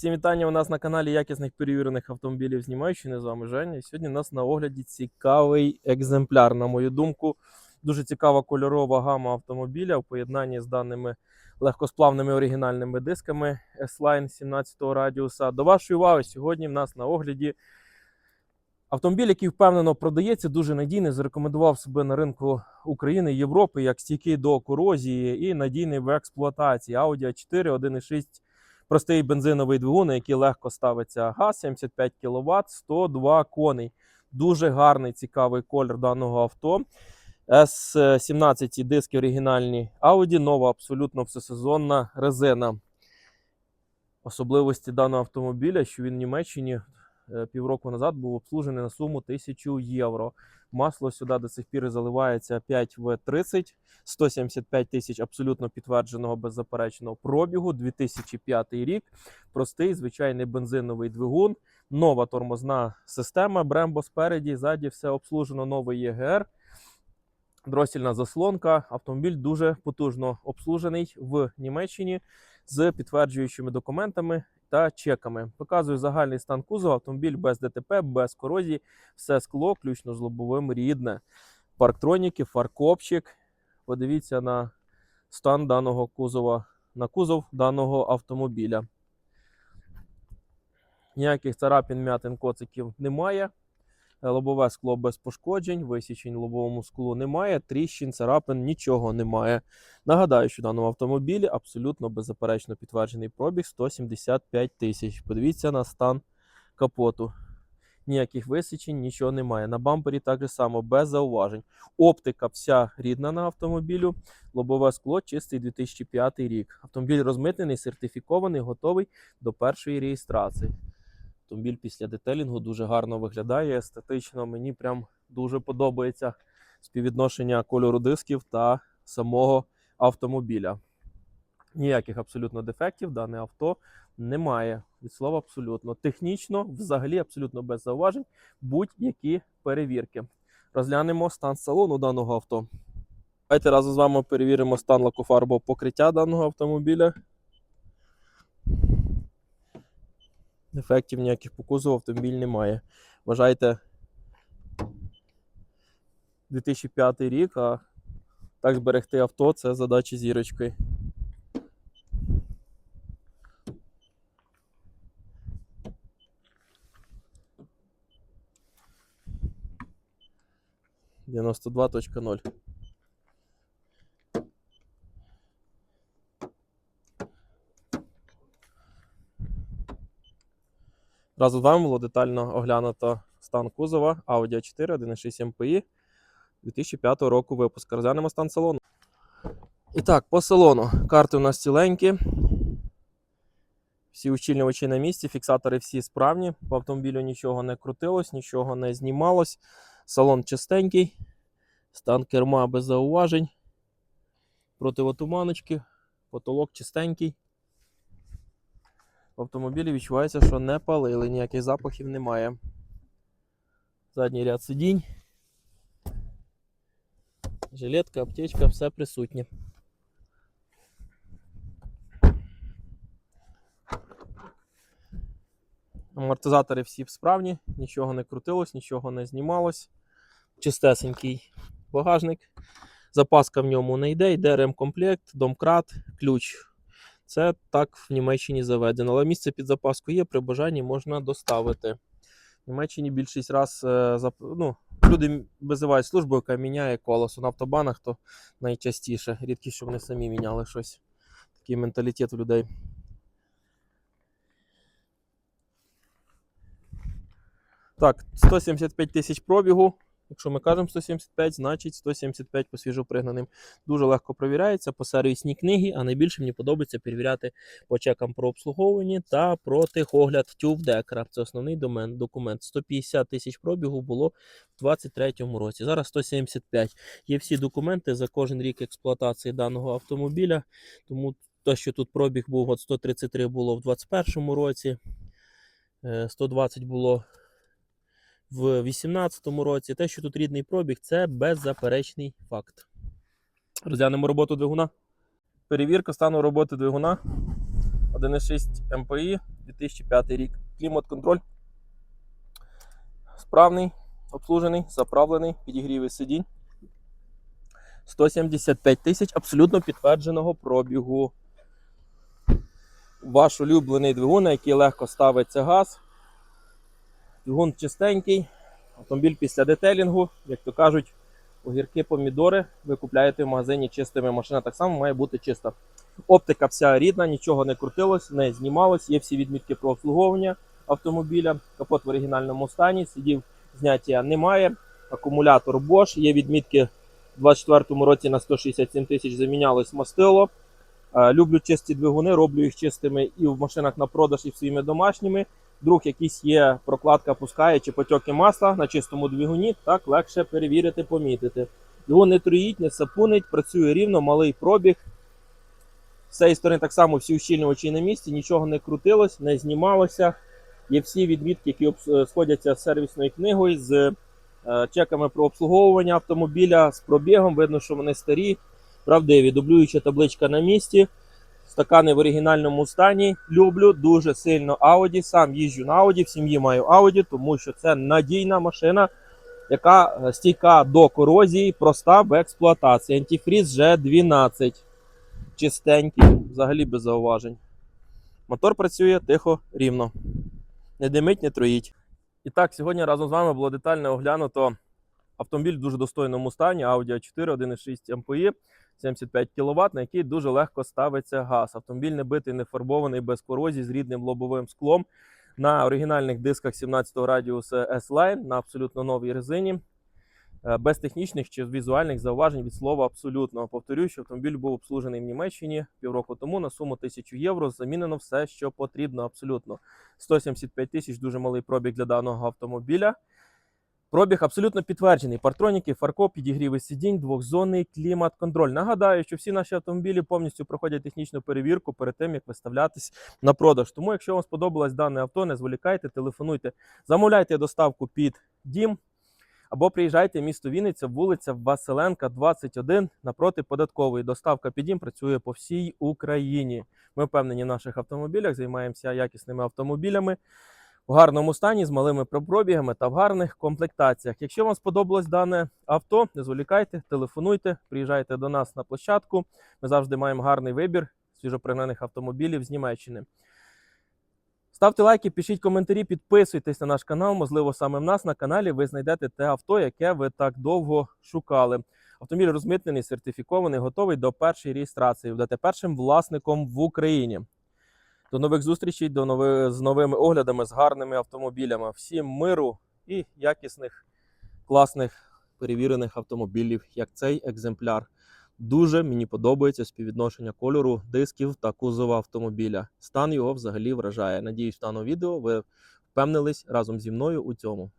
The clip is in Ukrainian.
Всім вітання у нас на каналі якісних перевірених автомобілів з Німеччини. З вами Женя. Сьогодні у нас на огляді цікавий екземпляр. На мою думку, дуже цікава кольорова гама автомобіля в поєднанні з даними легкосплавними оригінальними дисками S-Line 17 радіуса. До вашої уваги, сьогодні в нас на огляді автомобіль, який впевнено продається, дуже надійний. Зарекомендував себе на ринку України і Європи як стійкий до корозії і надійний в експлуатації. Audi A4 1.6 простий бензиновий двигун, на який легко ставиться газ, 75 кВт, 102 коней. Дуже гарний, цікавий колір даного авто. S17 диски оригінальні Audi, нова абсолютно всесезонна резина. Особливості даного автомобіля, що він в Німеччині півроку назад був обслужений на суму 1000 євро. Масло сюди до сих пір заливається 5 в 30 175 тисяч абсолютно підтвердженого беззаперечного пробігу, 2005 рік. Простий звичайний бензиновий двигун, нова тормозна система. Брембо спереді, ззаді все обслужено, новий ЄГР. Дросільна заслонка. Автомобіль дуже потужно обслужений в Німеччині з підтверджуючими документами та чеками. Показую загальний стан кузова. Автомобіль без ДТП, без корозії, все скло, включно з лобовим рідне. Парктроніки, фаркопчик. Подивіться на стан даного кузова, на кузов даного автомобіля. Ніяких царапін, м'ятин, коциків немає. Лобове скло без пошкоджень, висічень лобовому склу немає, тріщин, царапин, нічого немає. Нагадаю, що в даному автомобілі абсолютно беззаперечно підтверджений пробіг 175 тисяч. Подивіться на стан капоту. Ніяких висічень, нічого немає. На бампері так само, без зауважень. Оптика вся рідна на автомобілю. Лобове скло чистий 2005 рік. Автомобіль розмитнений, сертифікований, готовий до першої реєстрації. Автомобіль після детелінгу дуже гарно виглядає естетично. Мені прям дуже подобається співвідношення кольору дисків та самого автомобіля. Ніяких абсолютно дефектів дане авто немає. Від слова абсолютно. Технічно, взагалі, абсолютно без зауважень, будь-які перевірки. Розглянемо стан салону даного авто. Давайте разом з вами перевіримо стан лакофарбового покриття даного автомобіля. Дефектів ніяких по кузову автомобіль немає. Вважайте 2005 рік, а так зберегти авто це задача зірочки. Дев'яносто Разом з вами було детально оглянуто стан кузова Audi A4 1.6 MPI 2005 року випуску. Розглянемо стан салону. І так, по салону. Карти у нас ціленькі. Всі ущільнювачі на місці, фіксатори всі справні. По автомобілю нічого не крутилось, нічого не знімалось. Салон чистенький. Стан керма без зауважень. Противотуманочки. Потолок чистенький. Автомобілі відчувається, що не палили, ніяких запахів немає. Задній ряд сидінь. Жилетка, аптечка, все присутнє. Амортизатори всі справні, нічого не крутилось, нічого не знімалось. Чистесенький багажник. Запаска в ньому не йде, йде ремкомплект, домкрат, ключ. Це так в Німеччині заведено. Але місце під запаску є, при бажанні можна доставити. В Німеччині більшість раз е, ну, люди визивають службу, яка міняє колесо на автобанах, то найчастіше. Рідкість, щоб вони самі міняли щось. Такий менталітет у людей. Так, 175 тисяч пробігу. Якщо ми кажемо 175, значить 175 по свіжопригнаним. Дуже легко перевіряється по сервісній книгі, а найбільше мені подобається перевіряти по чекам про обслуговування та про техогляд тювдекера. Це основний домен, документ. 150 тисяч пробігу було в 2023 році. Зараз 175. Є всі документи за кожен рік експлуатації даного автомобіля. Тому те, що тут пробіг був от 133 було в 2021 році, е, 120 було в 2018 році. Те, що тут рідний пробіг, це беззаперечний факт. Розглянемо роботу двигуна. Перевірка стану роботи двигуна 1.6 МПІ 2005 рік. Клімат-контроль справний, обслужений, заправлений, підігрівий сидінь. 175 тисяч абсолютно підтвердженого пробігу. Ваш улюблений двигун, на який легко ставиться газ. Двигун чистенький. Автомобіль після детелінгу, як то кажуть, огірки, помідори ви купляєте в магазині чистими. Машина так само має бути чиста. Оптика вся рідна, нічого не крутилось, не знімалось. Є всі відмітки про обслуговування автомобіля. Капот в оригінальному стані, сидів зняття немає. Акумулятор Bosch. Є відмітки у 2024 році на 167 тисяч замінялось мастило. Е, Люблю чисті двигуни, роблю їх чистими і в машинах на продаж, і своїми домашніми. Вдруг якісь є прокладка пускає чи потьоки масла на чистому двигуні, так легше перевірити, помітити. Його не труїть, не сапунить, працює рівно, малий пробіг. З цієї сторони так само всі ущільнювачі на місці, нічого не крутилось, не знімалося. Є всі відмітки, які сходяться з сервісною книгою, з е, чеками про обслуговування автомобіля, з пробігом. Видно, що вони старі, правдиві. Дублююча табличка на місці. Стакани в оригінальному стані. Люблю дуже сильно Audi. Сам їжджу на Audi, в сім'ї маю Audi, тому що це надійна машина, яка е, стійка до корозії, проста в експлуатації. Антифріз G12. Чистенький, взагалі без зауважень. Мотор працює тихо, рівно. Не димить, не троїть. І так, сьогодні разом з вами було детально оглянуто автомобіль в дуже достойному стані Audi A4 1,6 МПІ. 75 кВт, на який дуже легко ставиться газ. Автомобіль не битий, не фарбований, без корозії, з рідним лобовим склом. На оригінальних дисках 17-го радіуса S-Line, на абсолютно новій резині. Е, Без технічних чи візуальних зауважень від слова абсолютно. Повторюю, що автомобіль був обслужений в Німеччині півроку тому на суму 1000 євро. Замінено все, що потрібно. Абсолютно 175 тисяч дуже малий пробіг для даного автомобіля. Пробіг абсолютно підтверджений. Партроніки, фаркоп, підігріви сидінь, двохзонний клімат-контроль. Нагадаю, що всі наші автомобілі повністю проходять технічну перевірку перед тим, як виставлятись на продаж. Тому, якщо вам сподобалось дане авто, не зволікайте, телефонуйте, замовляйте доставку під дім або приїжджайте в місто Вінниця, вулиця Василенка, 21, напроти податкової. Доставка під дім працює по всій Україні. Ми впевнені в наших автомобілях, займаємося якісними автомобілями в гарному стані з малими пробігами та в гарних комплектаціях. Якщо вам сподобалось дане авто, не зволікайте, телефонуйте, приїжджайте до нас на площадку. Ми завжди маємо гарний вибір свіжопригнаних автомобілів з Німеччини. Ставте лайки, пишіть коментарі, підписуйтесь на наш канал. Можливо, саме в нас на каналі ви знайдете те авто, яке ви так довго шукали. Автомобіль розмитнений, сертифікований, готовий до першої реєстрації. Будете першим власником в Україні. До нових зустрічей, до нови... з новими оглядами, з гарними автомобілями. Всім миру і якісних, класних, перевірених автомобілів, як цей екземпляр. Дуже мені подобається співвідношення кольору дисків та кузова автомобіля. Стан його взагалі вражає. Надіюсь, в даному відео ви впевнились разом зі мною у цьому.